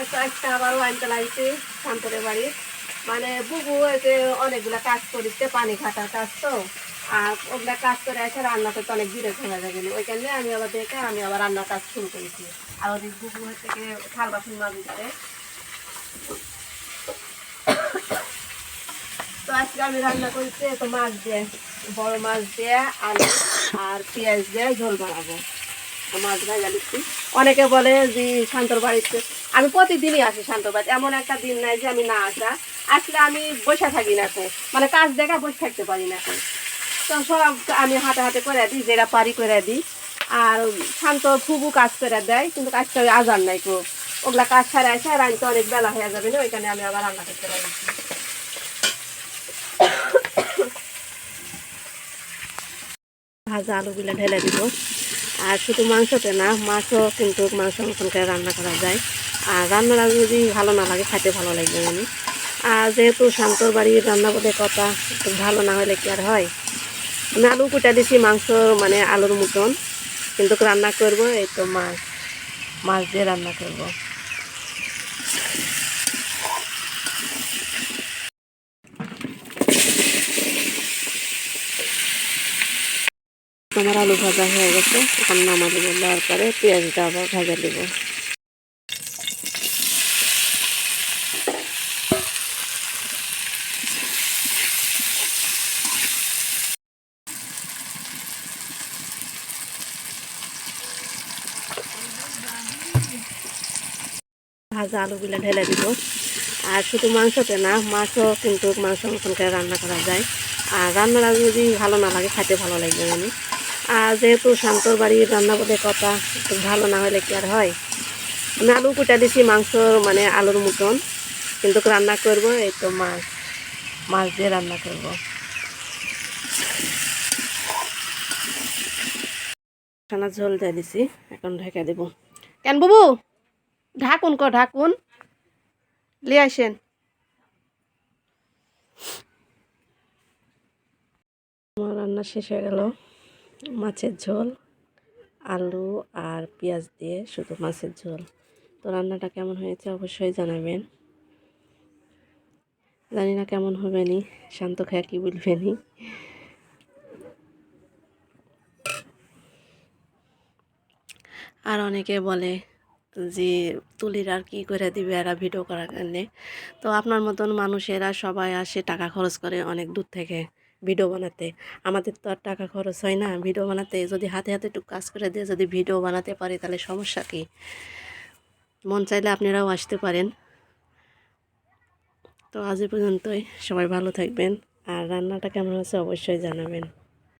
একটা আবার ওয়াইন চালাইছি শান্তরের বাড়ি। মানে বুবু এতে অনেকগুলা কাজ করিতে পানি খাটার কাজ তো। আর ওগুলা কাজ করে এসে রান্না করতে অনেক দূরে চলে যাবে ওইখানে আমি আবার দেখে আমি আবার রান্নার কাজ শুরু করেছি। আর ওদিক বুবু হচ্ছে গিয়ে থাল বাসন মাজিতে তো আজকে আমি রান্না করছি তো মাছ দিয়ে, বড় মাছ দিয়ে, আলু আর পেঁয়াজ দিয়ে ঝোল বানাবো। মাছ ভাজা অনেকে বলে যে শান্তর বাড়িতে আমি প্রতিদিনই আসি শান্তর বাড়িতে। এমন একটা দিন নাই যে আমি না আসা। আসলে আমি বসে থাকি না তো মানে কাজ দেখা বসে থাকতে পারি না তো তো সব আমি হাতে হাতে করে দিই, যেটা পারি করে দিই। আর শান্ত ফুবু কাজ করে দেয়, কিন্তু কাজটা আজান নাই কো ওগুলা কাজ ছাড়া আসে আর আনতে অনেক বেলা হয়ে যাবে না, ওইখানে আমি আবার রান্না করতে পারি ভাজা আলুগুলো ঢেলে দিব। আর শুধু মাংসতে না, মাছও কিন্তু মাংস মতন করে রান্না করা যায়। আর রান্নাটা যদি ভালো না লাগে খাইতে ভালো লাগবে আমি আর যেহেতু শান্তর বাড়ির রান্না বলে কথা ভালো না হলে কি আর হয়? আমি আলু কুটা দিছি, মাংস মানে আলুর মতন। কিন্তু রান্না করব, এই তো মাছ মাছ দিয়ে রান্না করব। আমার আলু ভাজা হয়ে গেছে। এখন নামা দেবো দেওয়ার পরে পেঁয়াজটা আবার ভাজা দেবো। ভাজা আলুগুলো ঢেলে দিব। আর শুধু মাংসতে না, মাছও কিন্তু মাংস মতন করে রান্না করা যায়। আর রান্নাটা যদি ভালো না লাগে, খেতে ভালো লাগবে আমি আর যেহেতু শান্তর বাড়ির রান্না বলে কথা ভালো না হলে কি আর হয়? আমি আলু কুটা দিছি মাংস মানে আলুর মতন। কিন্তু রান্না করব, এই তো মাছ মাছ দিয়ে রান্না করব। খানা ঝোল দিয়ে দিছি, এখন ঢেকে দেব। কেন বাবু? ঢাকুন ক, ঢাকুন। লিয়ে আসেন। আমার রান্না শেষ হয়ে গেল। মাছের ঝোল, আলু আর পেঁয়াজ দিয়ে শুধু মাছের ঝোল। তো রান্নাটা কেমন হয়েছে অবশ্যই জানাবেন। জানি না কেমন হবে নি, শান্ত খায় কি বলবেনি আর অনেকে বলে যে তুলির আর কি করে দিবে এরা ভিডিও করার কারণে। তো আপনার মতন মানুষেরা সবাই আসে টাকা খরচ করে অনেক দূর থেকে। ভিডিও বানাতে। আমাদের তো আর টাকা খরচ হয় না। ভিডিও বানাতে যদি হাতে হাতে একটু কাজ করে দিয়ে যদি ভিডিও বানাতে পারি তাহলে সমস্যা কী? মন চাইলে আপনারাও আসতে পারেন। তো আজ পর্যন্তই। সবাই ভালো থাকবেন। আর রান্নাটা কেমন আছে অবশ্যই জানাবেন।